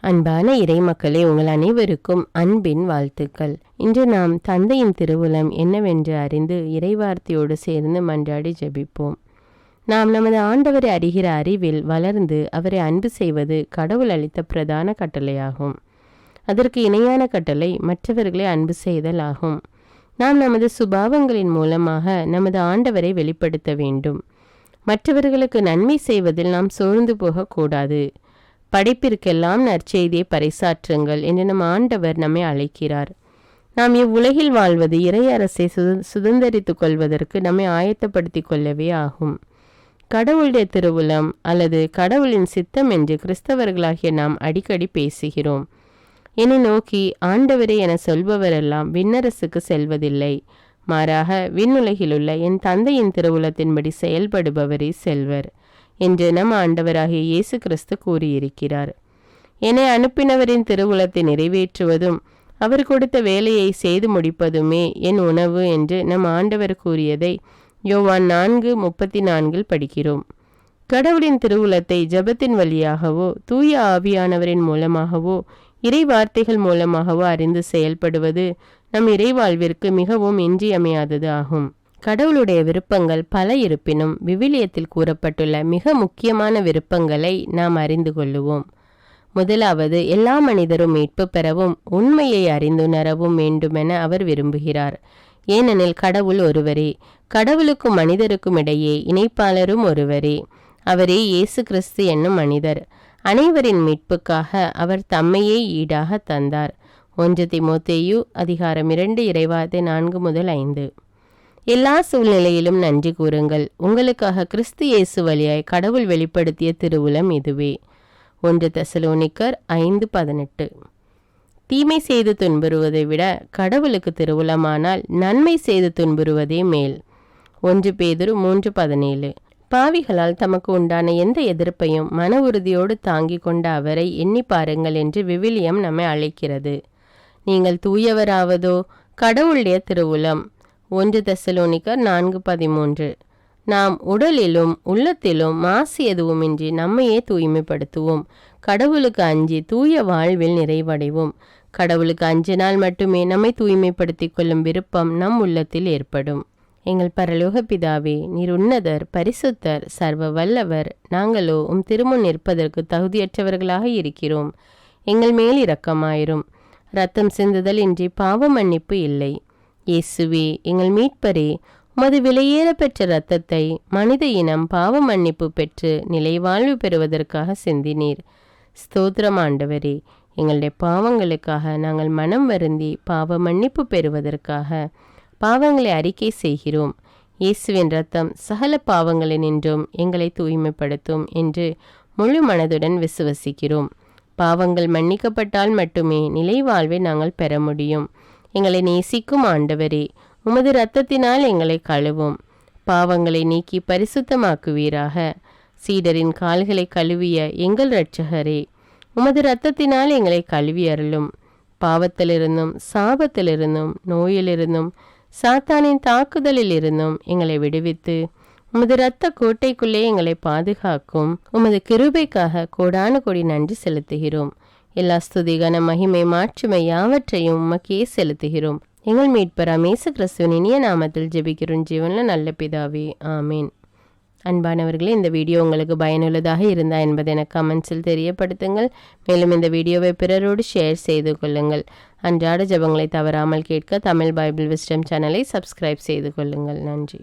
அன்பான இறைமக்களே உங்கள் அனைவருக்கும் அன்பின் வாழ்த்துக்கள். இன்று நாம் தந்தையின் திருவுளம் என்னவென்று அறிந்து இறைவார்த்தையோடு சேர்ந்து மன்றாடி ஜெபிப்போம். நாம் நமது ஆண்டவரை அறிகிற அறிவில் வளர்ந்து அவரை அன்பு செய்வது கடவுள் அளித்த பிரதான கட்டளையாகும். அதற்கு இணையான கட்டளை மற்றவர்களை அன்பு செய்தல் ஆகும். நாம் நமது சுபாவங்களின் மூலமாக நமது ஆண்டவரை வெளிப்படுத்த வேண்டும். மற்றவர்களுக்கு நன்மை செய்வதில் நாம் சோர்ந்து போகக்கூடாது. படைப்பிற்கெல்லாம் நற்செய்தியை பறைசாற்றுங்கள் என்று நம் ஆண்டவர் நம்மை அழைக்கிறார். நாம் இவ்வுலகில் வாழ்வது இறையரசை சுத சுதந்திரித்து கொள்வதற்கு நம்மை ஆயத்தப்படுத்திக் கொள்ளவே ஆகும். கடவுளுடைய திருவுளம் அல்லது கடவுளின் சித்தம் என்று கிறிஸ்தவர்களாகிய நாம் அடிக்கடி பேசுகிறோம். என்னை நோக்கி ஆண்டவரே என சொல்பவரெல்லாம் விண்ணரசுக்கு செல்வதில்லை. மாறாக விண்ணுலகிலுள்ள என் தந்தையின் திருவுளத்தின்படி செயல்படுபவரே செல்வர். என்று நம் ஆண்டவராகிய இயேசு கிறிஸ்து கூறியிருக்கிறார். என்னை அனுப்பினவரின் திருவுளத்தை நிறைவேற்றுவதும் அவர் கொடுத்த வேலையை செய்து முடிப்பதுமே என் உணவு என்று நம் ஆண்டவர் கூறியதை யோவான் நான்கு முப்பத்தி நான்கில் படிக்கிறோம். கடவுளின் திருவுளத்தை ஜபத்தின் வழியாகவோ தூய ஆவியானவரின் மூலமாகவோ இறை வார்த்தைகள் மூலமாகவோ அறிந்து செயல்படுவது நம் இறைவாழ்விற்கு மிகவும் இன்றியமையாதது ஆகும். கடவுளுடைய விருப்பங்கள் பல இருப்பினும் விவிலியத்தில் கூறப்பட்டுள்ள மிக முக்கியமான விருப்பங்களை நாம் அறிந்து கொள்ளுவோம். முதலாவது எல்லா மனிதரும் மீட்பு பெறவும் உண்மையை அறிந்துணரவும் வேண்டுமென அவர் விரும்புகிறார். ஏனெனில் கடவுள் ஒருவரே. கடவுளுக்கும் மனிதருக்கும் இடையே இணைப்பாளரும் ஒருவரே. அவரே இயேசு கிறிஸ்து என்னும் மனிதர். அனைவரின் மீட்புக்காக அவர் தம்மையே ஈடாக தந்தார். ஒன்று திமோத்தேயு அதிகாரம் இரண்டு இறைவார்த்தை நான்கு முதல் ஐந்து. எல்லா சூழ்நிலையிலும் நன்றி கூறுங்கள். உங்களுக்காக கிறிஸ்து இயேசு வழியாய் கடவுள் வெளிப்படுத்திய திருவுளம் இதுவே. ஒன்று தெசலோனிக்கர் ஐந்து பதினெட்டு. தீமை செய்து துன்புறுவதை விட கடவுளுக்கு திருவுளமானால் நன்மை செய்து துன்புறுவதே மேல். ஒன்று பேதுரு மூன்று பதினேழு. பாவிகளால் தமக்கு உண்டான எந்த எதிர்ப்பையும் மன உறுதியோடு தாங்கிக் கொண்ட அவரை எண்ணி பாருங்கள் என்று விவிலியம் நம்மை அழைக்கிறது. நீங்கள் தூயவராவதோ? கடவுளுடைய திருவுளம். ஒன்று தெசலோனிக்கர் நான்கு பதிமூன்று. நாம் உடலிலும் உள்ளத்திலும் மாசு எதுவுமின்றி நம்மையே தூய்மைப்படுத்துவோம். கடவுளுக்கு அஞ்சி தூய வாழ்வில் நிறைவடைவோம். கடவுளுக்கு அஞ்சினால் மட்டுமே நம்மை தூய்மைப்படுத்திக் கொள்ளும் விருப்பம் நம் உள்ளத்தில் ஏற்படும். எங்கள் பரலோக பிதாவே நீர் உன்னதர் பரிசுத்தர் சர்வ வல்லவர் நாங்களோ உம் திருமுன் நிற்பதற்கு தகுதியற்றவர்களாக இருக்கிறோம். எங்கள் மேல் இரக்கமாயிரும். ரத்தம் சிந்துதல் இன்றி பாவ மன்னிப்பு இல்லை. இயேசுவே எங்கள் மீட்பரே உமது விலையேற பெற்ற இரத்தத்தை மனித இனம் பாவ மன்னிப்பு பெற்று நிலைவாழ்வு பெறுவதற்காக சிந்தினீர். ஸ்தோத்திரம் ஆண்டவரே எங்களுடைய பாவங்களுக்காக நாங்கள் மனம் வருந்தி பாவ மன்னிப்பு பெறுவதற்காக பாவங்களை அறிக்கை செய்கிறோம். இயேசுவின் ரத்தம் சகல பாவங்களை நின்றும் எங்களை தூய்மைப்படுத்தும் என்று முழு மனதுடன் விசுவசிக்கிறோம். பாவங்கள் மன்னிக்கப்பட்டால் மட்டுமே நிலை வாழ்வை நாங்கள் பெற முடியும். எங்களை நேசிக்கும் ஆண்டவரே உமது இரத்தத்தினால் எங்களை கழுவும். பாவங்களை நீக்கி பரிசுத்தமாக்குவீராக. சீடரின் கால்களை கழுவிய எங்கள் இரட்சகரே உமது இரத்தத்தினால் எங்களை கழுவி அருளும். பாவத்திலிருந்தும் சாபத்திலிருந்தும் நோயிலிருந்தும் சாத்தானின் தாக்குதலில் இருந்தும் எங்களை விடுவித்து உமது இரத்த கோட்டைக்குள்ளே எங்களை பாதுகாக்கும். உமது கிருபைக்காக கோடான கொடி நன்றி செலுத்துகிறோம். எல்லா ஸ்துதிகன மகிமை மாற்றுமை யாவற்றையும் உமக்கே செலுத்துகிறோம். எங்கள் மீட்பர் அமேசு கிறிஸ்துவின் இனிய நாமத்தில் ஜெபிக்கிறோம். ஜீவனில் நல்ல பிதாவே ஆமீன். அன்பானவர்களே இந்த வீடியோ உங்களுக்கு பயனுள்ளதாக இருந்தா என்பதை எனக்கு கமெண்ட்ஸில் தெரியப்படுத்துங்கள். மேலும் இந்த வீடியோவை பிறரோடு ஷேர் செய்து கொள்ளுங்கள். அன்றாட ஜபங்களை தவறாமல் கேட்க தமிழ் பைபிள் விஸ்டம் சேனலை சப்ஸ்கிரைப் செய்து கொள்ளுங்கள். நன்றி.